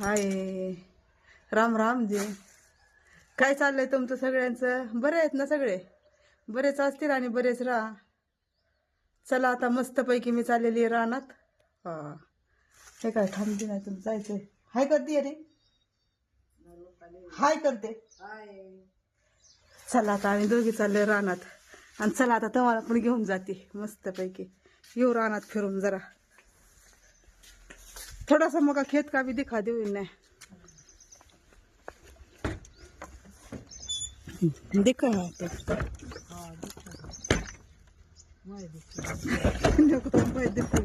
हाय. राम राम जे. काय चाललंय तुमचं सगळ्यांचं? बरे आहेत ना सगळे? बरेच असतील आणि बरेच राहा. चला आता मस्तपैकी मी चाललेली आहे रानात. हे. काय थांबते नाही तुम जायचंय. हाय करते रे. हाय करते. चला आता आम्ही दोघी चाललोय रानात. आणि चला आता तुम्हाला पण घेऊन जाते. मस्तपैकी. येऊ रानात फिरून जरा. थोडा सा मका खेत का भी दिखा देऊ इन्हें दिखा तो तो भाई देखो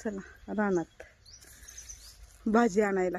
चला रानात. भाजी आणायला.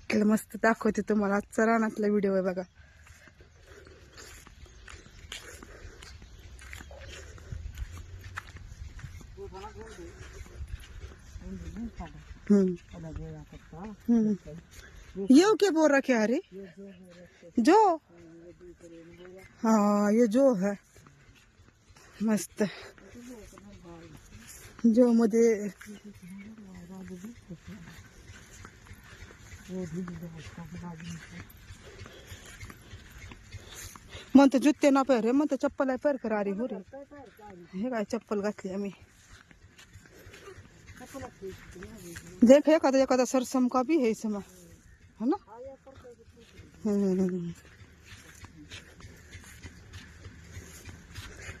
मस्त दाखवते तुम्हाला. आजचा रानातला व्हिडिओ आहे बघा. येऊ ये क्या बोल रखे अरे जो. हाँ ये जो है. मस्त. जो मध्ये म्हणतो जुत्ते ना पैर रे म्हणतो चप्पल आहे पैर कर अरे हो रे हे काय चप्पल घातली आम्ही. देख एखादा एखादा सरसम का बी हे समा है हो ना?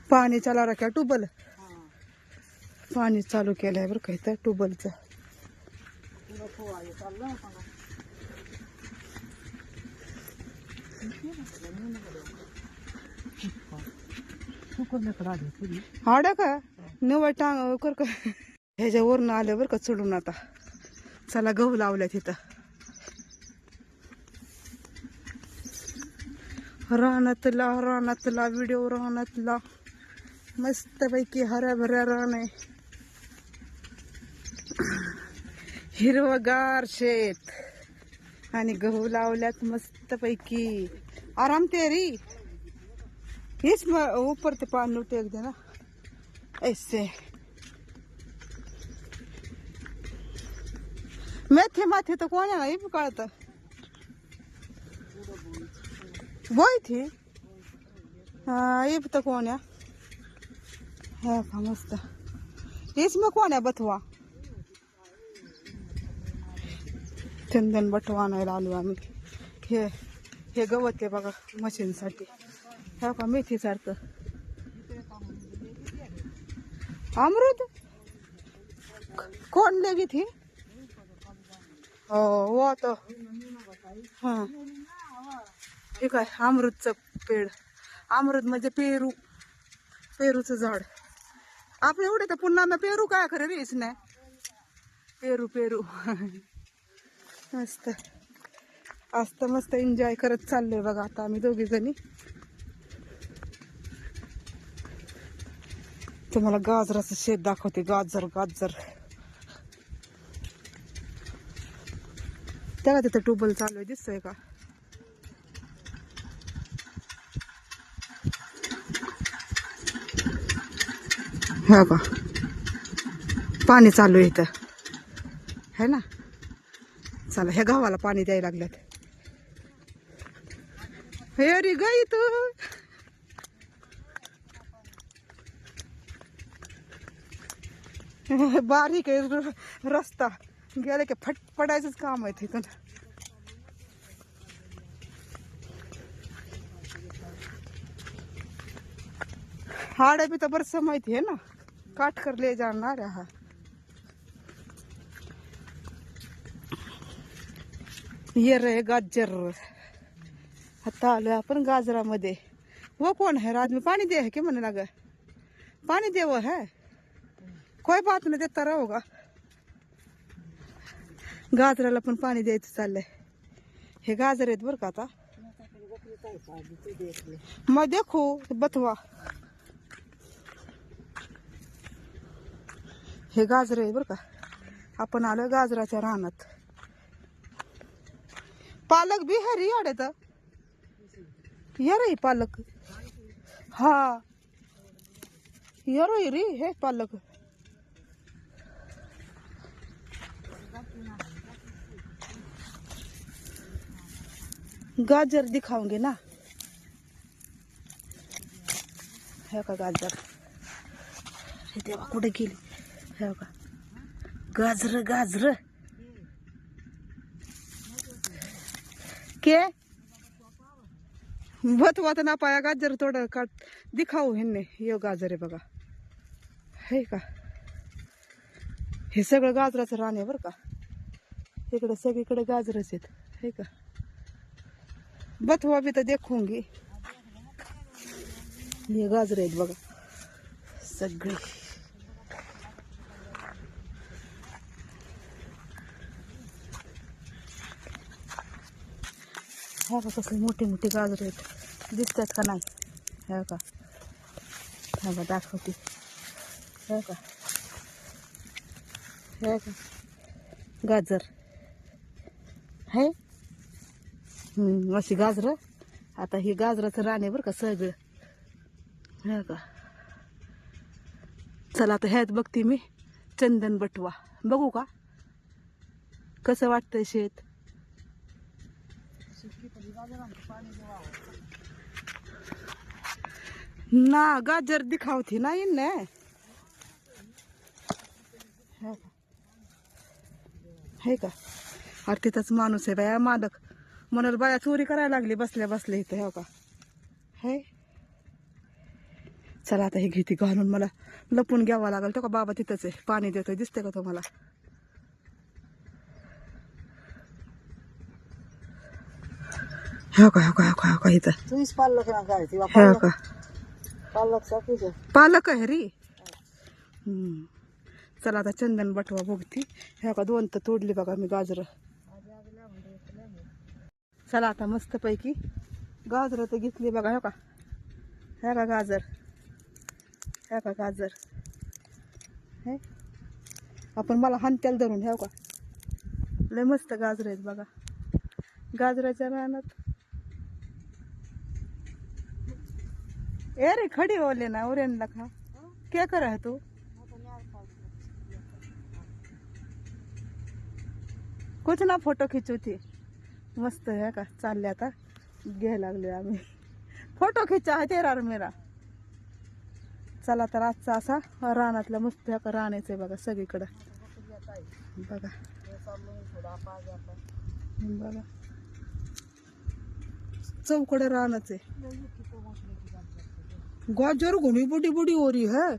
पाणी चालू रख्या ट्यूबल पाणी चालू केलंय बरं काय तर ट्यूबलचं आड्या का? निवड टांग कर का? ह्याच्यावरून आलं बरं का चढून आता. चला गहू लावल्या तिथं रानातला रानातला व्हिडिओ रानातला. मस्तपैकी हऱ्याभऱ्या रान आहे. हिरवगार शेत. आणि गहू लावल्यात मस्तपैकी. आराम तेरी हेच म ऊपर ते पानी उठे दे ना ऐसे। मेथे माथे तर कोणाला हे कळत बोय थी। हा ये तर कोण्या हा का मस्त? हेच मग कोण्या बथवा चंदन बटवा आणायला आलो आम्ही. हे गवत आहे बघा मशीनसाठी. हा का मेथी सारखं अमृत? कोण लगी थी हो, हो वो तो ठीक आहे अमृतचं पेड. अमृत म्हणजे पेरू. पेरूचं झाड. आपण एवढे तर पुन्हा मग पेरू काय खरं रेच नाही पेरू पेरू. मस्त. असतं मस्त एन्जॉय करत चाललोय बघा आता आम्ही दोघी जणी. तुम्हाला गाजराचं शेत दाखवते गाजर गाजर. त्याला तिथं ट्यूबल चालू आहे दिसतोय का? हा का? पाणी चालू आहे इथं. है ना? चला ह्या गावाला पाणी द्यायला लागल्यात. अरे गाई तू। र- रस्ता गेले की फट पडायचंच काम आहे तिथून हाड बी तर बरंच माहिती आहे ना? काटकर ले जाणार आहे हा ये रे गाजर। आता आलोय आपण गाजरामध्ये. वो कोण है आदमी पाणी दे है की म्हणे लाग पाणी दे वो है. कोई बात नाही देता होगा गाजराला पण पाणी द्यायचं चाललंय. हे गाजर आहेत बरं का आता. मग देखो बथवा. हे गाजर आहे बरं का. आपण आलोय गाजराच्या रानात. पालक बी हरी आडत रे पालक। हा। यरो री हे पालक। गाजर दिखाओगे ना। हे का गाजर? हे तेव्हा कुठे गेली हे का? गाजर गाजर। के बत वात ना पाया गाजर थोडं काट दिखाऊ ह्यांनी. यो गाजर आहे बघा. हे का? हे सगळं गाजराचं रान आहे बरं का? इकडे सगळीकडे गाजरच आहेत. हे का? बथवा बी तर देखूंगी हे गाजर आहेत बघा. सगळे. हा का कसले मोठे मोठे गाजर आहेत. दिसतात का नाही? हे का? हा हो का दाखवते. हे का? हे का? गाजर. है? अशी गाजरं. आता ही गाजराचं राणे बरं का सगळं. हे का? चला आता ह्यात बघते मी. चंदन बटवा. बघू का? कसं वाटतंय शेत? ना गाजर दिखावती नाही ना हे का? हे का? अरे तिथंच माणूस आहे बाया मालक. म्हणाल बाया चोरी करायला लागली बसल्या बसल्या इथं हो का? हे? चला आता हे घेते घालून मला लपून घ्यावं लागेल. तो का बाबा तिथंच आहे पाणी देतोय दिसते का तुम्हाला हो का हो का हो का हो का इथं? तुम्हीच पालक ना काय ती हो का? पालक आहे पालक आहे रे. चला आता चंदन बटवा बघती. ह्या का दोन तर तोडली बघा मी गाजर. चला आता मस्त पैकी गाजर तर घेतली बघा हे का ह्या का गाजर. ह्या का गाजर. हे? आपण मला हंत्याला धरून ह्या का लय मस्त गाजर आहेत बघा. गाजराच्या रानात ए रे खडी ओले ना उरेन खा. क्या कर है तू? कुछ ना फोटो खिचू थी. मस्त है का? चालले आता. घ्याय लागले आम्ही. फोटो खिचा आहे तेरा मेरा. चला तर आजचा असा रानातला मस्त ह्या का रानाचं आहे बघा सगळीकडं. बघा. बघा. चौकड रानाच आहे. गाजर घोणी बुडी बुडी हो ओरी है।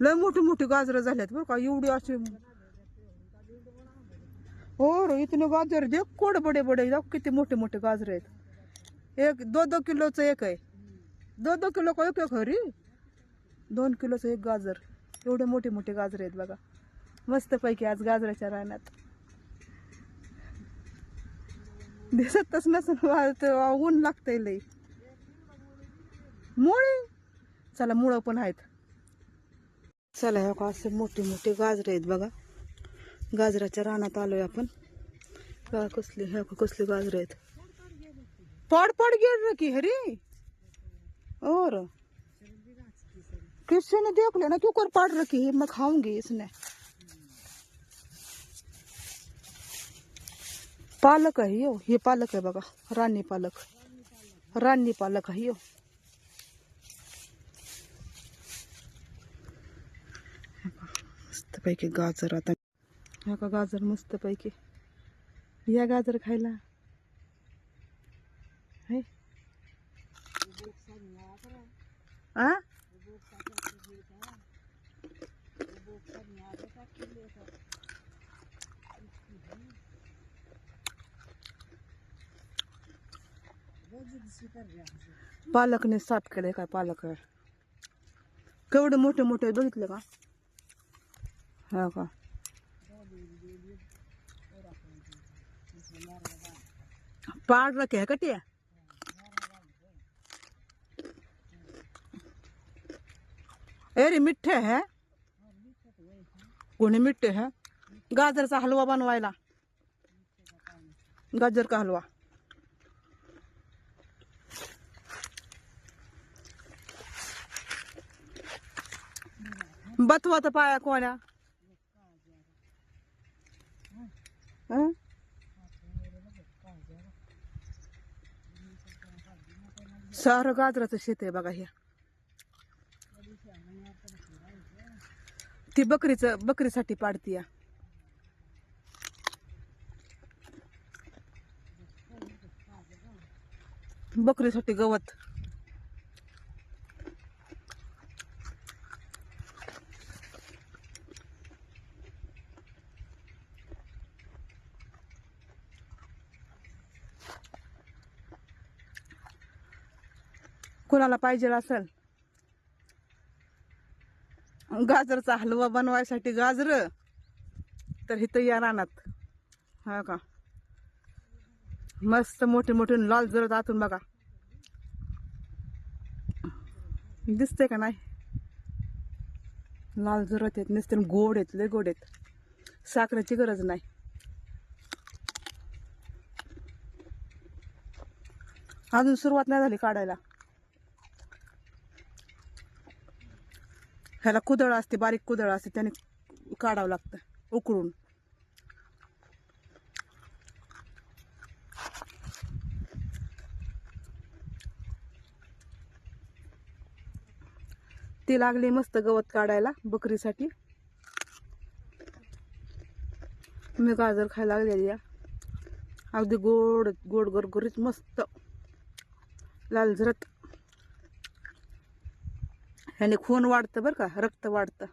लय मोठी मोठी गाजर झाल्यात बरं का एवढी अशी हो रे इतने गाजर दे कोड बडे बडे देख किती मोठे मोठे गाजर आहेत. एक दो दो किलोचं एक आहे. दो दो किलो का एक एक हरी दोन किलोचं एक गाजर. एवढे मोठे मोठे गाजर आहेत बघा. मस्त पैकी आज गाजराच्या रानात. दिसतच नसून ऊन लागतंय लई. मुळे? चला, मुळं पण चला, हे का असे मोठे मोठे गाजरे आहेत बघा. गाजराच्या रानात आलोय कसले, हे का कसले गाजरे पड पड गिर की, हरी? और किसी ने देख लिया ना क्यों कर पड़ रखी है मैं खाऊँगी इसने. पालक है यो. ये पालक है बगा रानी पालक. रानी पालक आहे, यो. मस्तपैकी गाजर आता. हा का गाजर मस्तपैकी. या गाजर खायला. है. आ? पालकने साफ केलंय काय पालक? केवढं केवढे मोठे मोठे बघितलं का? हा का पाड रखे है कटिया अरे मिठ्ठे है कोणी मिठ्ठे है गाजरचा हलवा बनवायला गाजर का हलवा बथवा तर पाया कोण्या हं? सारं गाजराचं शेत आहे बघा ह्या ती बकरीचं बकरीसाठी पाडती बकरीसाठी गवत. कोणाला पाहिजे असेल? गाजरचा हलवा बनवायसाठी गाजर. तर इथं या रानात. हा का? मस्त मोठे मोठे लाल जरत आतून बघा. दिसते का नाही? लाल जरत आहेत नसते गोड आहेत लय गोड आहेत साखरेची गरज नाही. अजून सुरुवात नाही झाली काढायला. ह्याला कुदळ असते बारीक कुदळ असते त्याने काढावं लागतं उकळून. ती लागली मस्त गवत काढायला बकरीसाठी. मी गाजर खायला लागलेली या अगदी गोड गोड गरगरीत मस्त. लाल झरत. ह्याने खून वाढतं बरं का रक्त वाढतं.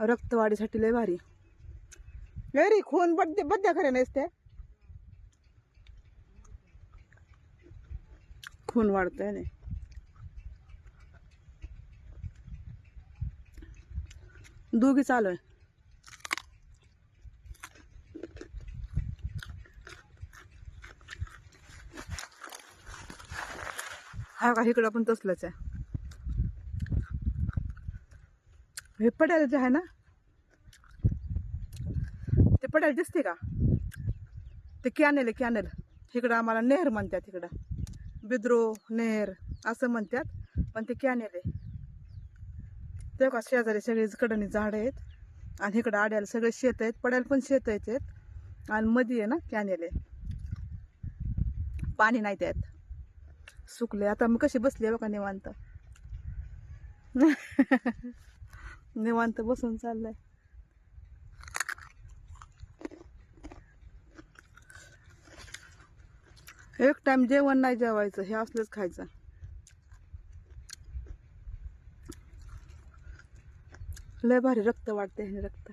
रक्त वाढीसाठी लय भारी. लय रे खून बद्दे खऱ्या खरे ते खून वाढतं ह्याने दोघी चालू आहे. हा का इकडं पण तसलंच आहे. हे पडायला जे आहे ना? ते पडायला दिसते का? ते कॅनेल आहे कॅनेल. इकडं आम्हाला नेहर म्हणतात इकडं. बिद्रो नेहर असं म्हणतात. पण ते कॅनेल आहे. ते का शेजारी सगळे कडणी झाडं आहेत. आणि इकडं आड्याला सगळे शेत आहेत. पडायला पण शेत आहेत. आणि मध्ये आहे ना कॅनेल आहे. पाणी नाही त्यात. सुकले आता मी कशी बसली आहे बघा निवांत. निवांत बसून चाललंय. एक टाइम जेवण नाही जेवायचं हे असलंच खायचं. लय भारी रक्त वाटते हे रक्त.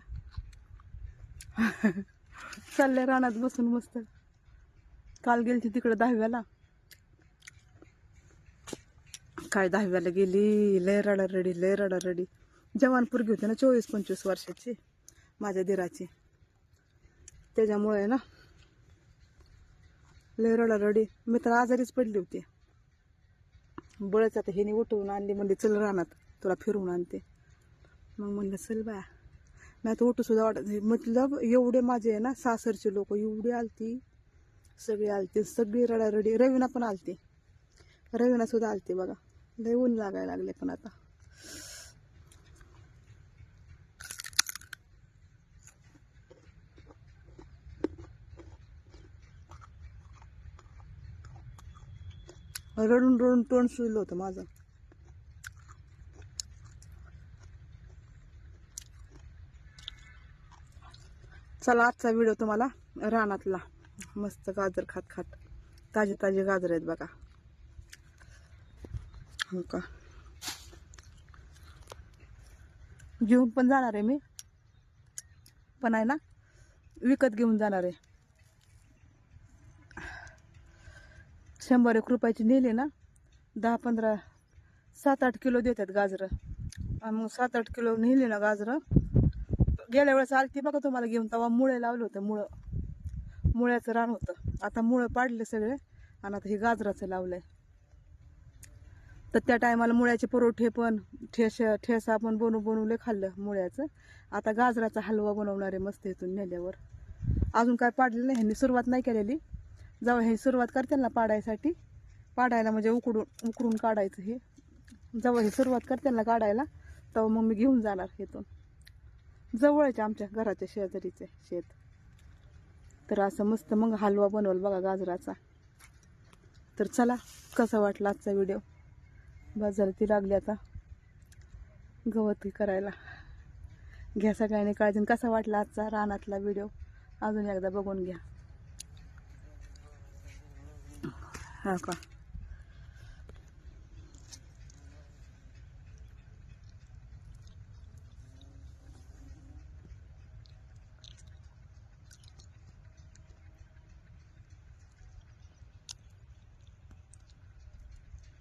चालले रानात बसून मस्त. काल गेलती तिकडे दहाव्याला. काय दहाव्याला गेली? लय रडा रडी लय रडा रडी जवान पोरगी होती ना चोवीस पंचवीस वर्षाची माझ्या दिराची. त्याच्यामुळे ना लय रडा रडी मी तर आजारीच पडली होती. बळच आता हिने उठवून आणली म्हणजे चल रानात तुला फिरवून आणते. मग म्हणलं चल बाया मी आता उठू सुद्धा वाटत मतलब एवढे माझे आहे ना सासरचे लोक एवढे आलती सगळे आलते सगळी रडारडी. रवीना पण आलती. रवीना सुद्धा आलती बघा. लय ऊन लागायला लागले पण आता. रडून रडून तोंड सुजलं होतं माझं. चला आजचा व्हिडिओ तुम्हाला रानातला मस्त गाजर खात खात ताजे ताजे गाजर आहेत बघा. हो का? घेऊन पण जाणार आहे मी. पण आहे ना विकत घेऊन जाणार आहे. शंभर एक रुपयाची नेली ना दहा पंधरा सात आठ किलो देतात गाजरं. आणि मग सात आठ किलो नेली ना गाजरं गेल्या वेळेस आलती बघा तुम्हाला घेऊन तेव्हा मुळे लावलं होतं मुळं. मुळ्याचं रान होतं. आता मुळं पाडले सगळे आणि आता हे गाजराचं लावलंय. तर त्या टायमाला मुळ्याचे परोठे पण ठेस ठेसा पण बनवू बनवले खाल्लं मुळ्याचं. आता गाजराचा हलवा बनवणार आहे मस्त इथून नेल्यावर. अजून काय पाडलेलं नाही ह्यांनी सुरुवात नाही केलेली. जाऊ हे सुरुवात करतील ना पाडायसाठी. पाडायला म्हणजे उकडून उकडून काढायचं हे. जवळ हे सुरुवात करते ना काढायला तेव्हा मग मी घेऊन जाणार इथून जवळचे आमच्या घराच्या शेजारीचे शेत. तर असं मस्त मग हलवा बनवल बघा गाजराचा. तर चला कसा वाटला आजचा व्हिडिओ? बस झालं ती लागली आता. गवत करायला. घ्या सगळ्यांनी काळजी कसा वाटला आजचा रानातला व्हिडिओ? अजून एकदा बघून घ्या. हा का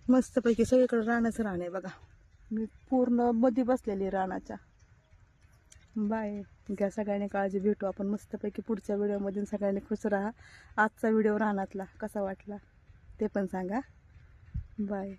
मस्तपैकी सगळीकडे रानच रान आहे बघा. मी पूर्णमध्ये बसलेली रानाच्या. बाय. घ्या सगळ्यांनी काळजी भेटू आपण मस्तपैकी पुढच्या व्हिडिओमध्ये सगळ्यांनी खुश राहा. आजचा व्हिडिओ रानातला कसा वाटला? ते पण सांगा. बाय.